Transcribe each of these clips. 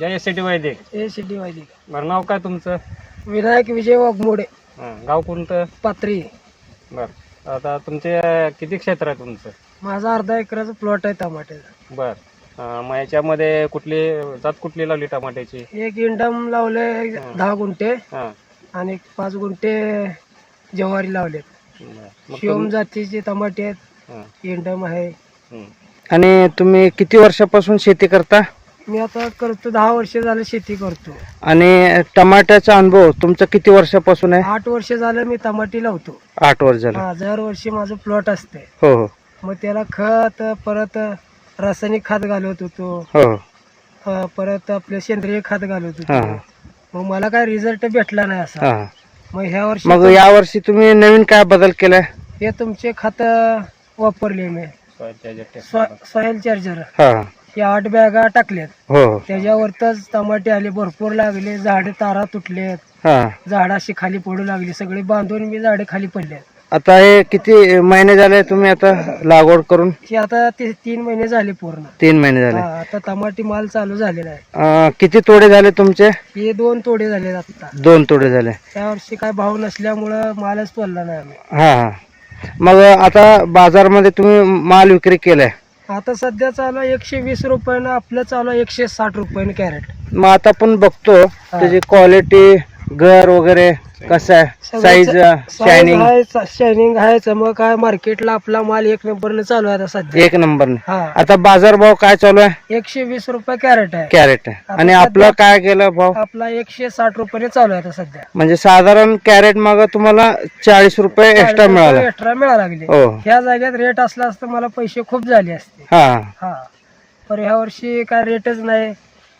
जय S T वैदिक ए city वैदिक बरं नाव काय तुमचं? विनायक विजय वाघमोडे. हां गाव कोणतं? पात्री बरं आता तुमचे अं, किती क्षेत्र आहे तुमचं? माझा अर्धा एकराचा प्लॉट आहे टमाट्याचा. बरं अं, मग याच्यामध्ये कुठली जात कुठली लावली टमाट्याची? एक इंडम लावले दहा गुंठे हां. आणि एक पाच गुंठे जवारी लावले बरं. मग शिवम तुम- जातीचे टमाटे आहेत. हां, इंडम आहे. हं. आणि तुम्ही किती वर्षापासून शेती करता? मी आता करतो दहा वर्ष झालं शेती करतो. आणि टमाट्याचा अनुभव तुमचा किती वर्षापासून आहे? आठ वर्ष झालं मी टमाटी लावतो. आठ वर्ष झालं. हा, दरवर्षी माझं प्लॉट असते हो हो. मग त्याला खत परत रासायनिक खत घालत होतो. हो हो. अ, परत आपले सेंद्रिय खत घालत हा होतो मग मला काय रिझल्ट भेटला नाही असा. हा. मग ह्या वर्षी मग यावर्षी तुम्ही नवीन काय बदल केलाय? हे तुमचे खत वापरले मी. सॉ- सॉइल चार्जर हा. हे आठ बॅगा टाकल्यात. हो. हो त्याच्यावरच टमाटे आले भरपूर लागले झाडे तारा तुटलेत. हा. झाड अशी खाली पडू लागली सगळे बांधून मी झाडे खाली पडले आता हे किती महिने झाले तुम्ही आता लागवड करून? हे आता ते तीन महिने झाले पूर्ण. तीन महिने झाले. हा, आता टमाटे माल चालू झालेला आहे. अं, किती तोडे झाले तुमचे? हे दोन तोडे झाले आता. दोन तोडे झाले. त्या वर्षी काय भाव नसल्यामुळं मालच तोडला नाही आम्ही. हा हा. मग आता बाजारमध्ये तुम्ही माल विक्री केलाय. आता सध्या चालू आहे एकशे वीस रुपयानं आपलं चालू आहे एकशे साठ रुपयानं कॅरेट. मग आता आपण बघतो त्याची क्वालिटी घर वगैरे कसं आहे. साईज शायनिंग शायनिंग आहे चमक आहे मार्केटला आपला माल एक नंबरनं चालू आहे आता सध्या. एक नंबर हा. आता बाजार भाव काय चालू आहे? एकशे वीस रुपये कॅरेट आहे. कॅरेट आणि आपलं काय गेलं भाव? आपला एकशे साठ रुपयाने चालू आहे आता सध्या. म्हणजे साधारण कॅरेट माग तुम्हाला चाळीस रुपये एक्स्ट्रा मिळाला. एक्स्ट्रा मिळा लागले. हो. ह्या जागेत रेट असला असता मला पैसे खूप झाले असते. हा. हा. पण ह्या वर्षी काय रेटच नाही.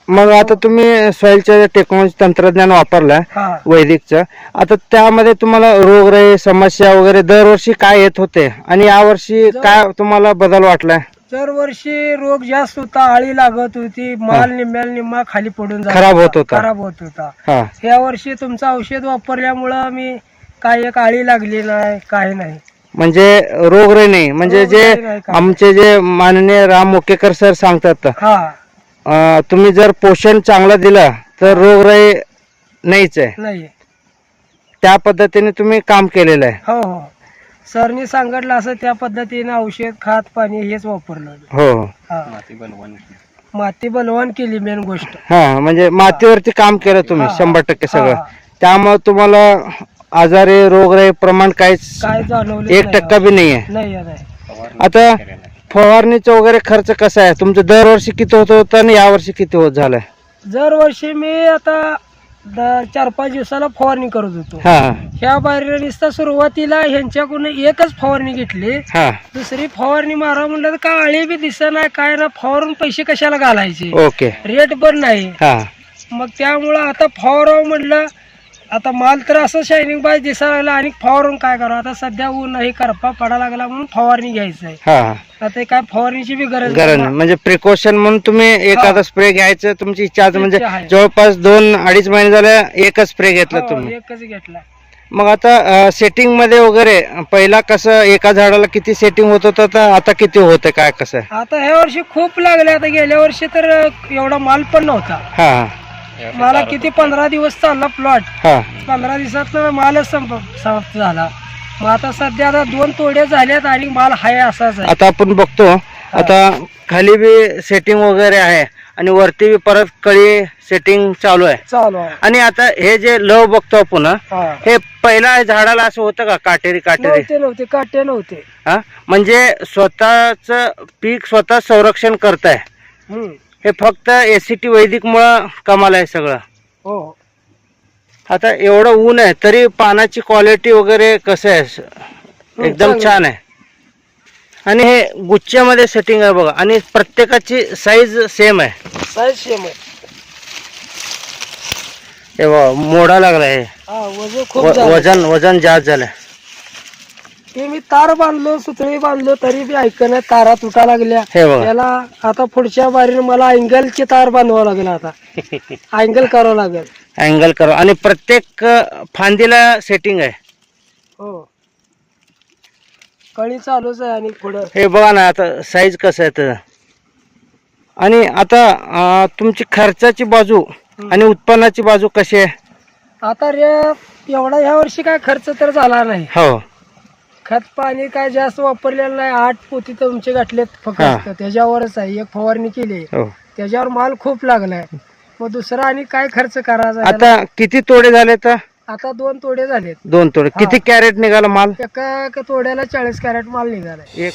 मग आता तुम्ही सॉइलचं टेक्नॉलॉजी तंत्रज्ञान वापरलं हा. वैदिकचं आता त्यामध्ये तुम्हाला रोगराई समस्या वगैरे दरवर्षी काय येत होते? आणि यावर्षी काय तुम्हाला बदल वाटलाय दरवर्षी रोग जास्त होता आळी लागत होती माल निम्म्याला निम्मा खाली पडून जात खराब होत होता खराब होत होता. हा. या वर्षी तुमचं औषध वापरल्यामुळं मी काय एक आळी लागली नाही काही नाही. म्हणजे रोगराई नाही. म्हणजे जे रोगराई नाही काय. आमचे जे माननीय राम मुकेकर सर सांगतात हा. तुम्ही जर पोषण चांगलं दिलं तर रोगराई नाहीच आहे. नाही त्या पद्धतीने तुम्ही काम केलेलं आहे. हो हो. सरनी सांगितलं असं त्या पद्धतीने औषध खात पाणी हेच वापरलं हो हो. हा. माती बलवान केली मेन गोष्ट. हा म्हणजे मातीवरती काम केलं तुम्ही हा. शंभर टक्के सगळं. हा. त्यामुळे तुम्हाला आजारी रोगराई प्रमाण काहीच काय जाणवलं एक टक्का बी नाही नाही आता फवारणीचा वगैरे खर्च कसा आहे? तुमचं दरवर्षी किती होत होतं आणि यावर्षी किती होत झालाय? दरवर्षी मी आता द- चार पाच दिवसाला फवारणी करत होतो. हा. ह्या बाहेर नुसता सुरुवातीला ह्यांच्याकडून एकच फवारणी घेतली. हा. दुसरी फवारणी मारा म्हणलं तर काय आळी बी दिसत नाही काय ना फवारून पैसे कशाला घालायचे? ओके. रेट पण नाही. हा. मग त्यामुळं आता फवारावं म्हटलं आता माल तर असं शायनिंग बाज दिसायला लागला आणि फवारून काय करावं आता सध्या ऊन नाही करपा पडा लागला म्हणून फवारणी घ्यायचं आहे हा. आता हे काय फवारणीची बी गरज गरज नाही नाही. म्हणजे प्रिकॉशन म्हणून तुम्ही एखादा स्प्रे घ्यायचं तुमची इच्छा. म्हणजे इच्छा आहे. जवळपास दोन अडीच महिने झाले एकच स्प्रे घेतला हो, तुम्ही. एकच घेतला. मग आता सेटिंगमध्ये वगैरे पहिला कसं एका झाडाला किती सेटिंग होत होतं तर आता किती होतं काय कसं? आहे? आता ह्या वर्षी खूप लागले. आता गेल्या वर्षी तर एवढा माल पण नव्हता. हा. मला किती पंधरा दिवस चालला प्लॉट हा. पंधरा दिवसात मालच संप समाप्त झाला. मग आता सध्या आता दोन तोडे झालेत आणि माल हाय असाच आहे. आता आपण बघतो आता खाली बी सेटिंग वगैरे आहे आणि वरती बी परत कळी सेटिंग चालू आहे. चालू आहे. आणि आता हे जे लव बघतो आपण हं, हा. हे पहिला झाडाला असं होतं का काटेरी काटेरी? नव्हते नव्हते काटे नव्हते. हा म्हणजे स्वतःच पीक स्वतः संरक्षण करताय. हम्म. हे फक्त एसीटी वैदिक मुळे कमाल आहे सगळं. हो. आता एवढं ऊन आहे तरी पानाची क्वालिटी वगैरे कसं आहे? एकदम चांगलं. छान आहे. आणि हे गुच्छ्यामध्ये सेटिंग आहे बघा आणि प्रत्येकाची साईज सेम आहे. साईज सेम आहे. हे बघा मोडा लागला हे. हा वजन झालं. वजन वजन जास्त झालंय. ते मी तार बांधलो सुतळी बांधलो तरी बी ऐकणं तारा तुटा लागल्या. हे बघा. त्याला आता पुढच्या बारीने मला अँगलची तार बांधावं लागेल आता. अँगल करावं लागेल. अँगल करा आणि प्रत्येक अं, फांदीला सेटिंग आहे. हो. कळी चालूच आहे आणि पुढं. हे बघा ना आता साईज कसं आहे त्याचं आणि आता अं, तुमची खर्चाची बाजू आणि उत्पन्नाची बाजू कशी आहे? आता रे एवढा ह्या वर्षी काय खर्च तर झाला नाही. हो. खत पाणी काय जास्त वापरलेलं नाही. आठ पोती तुमचे गाठलेत हा. फक्त त्याच्यावरच आहे. एक फवारणी केली. हो. त्याच्यावर माल खूप लागलाय. मग दुसरा आणि काय खर्च करायचा? आता किती तोडे झाले तर? आता दोन तोडे झालेत. दोन तोडे. किती कॅरेट निघाला माल? एका एका तोड्याला चाळीस कॅरेट माल निघालाय. एक.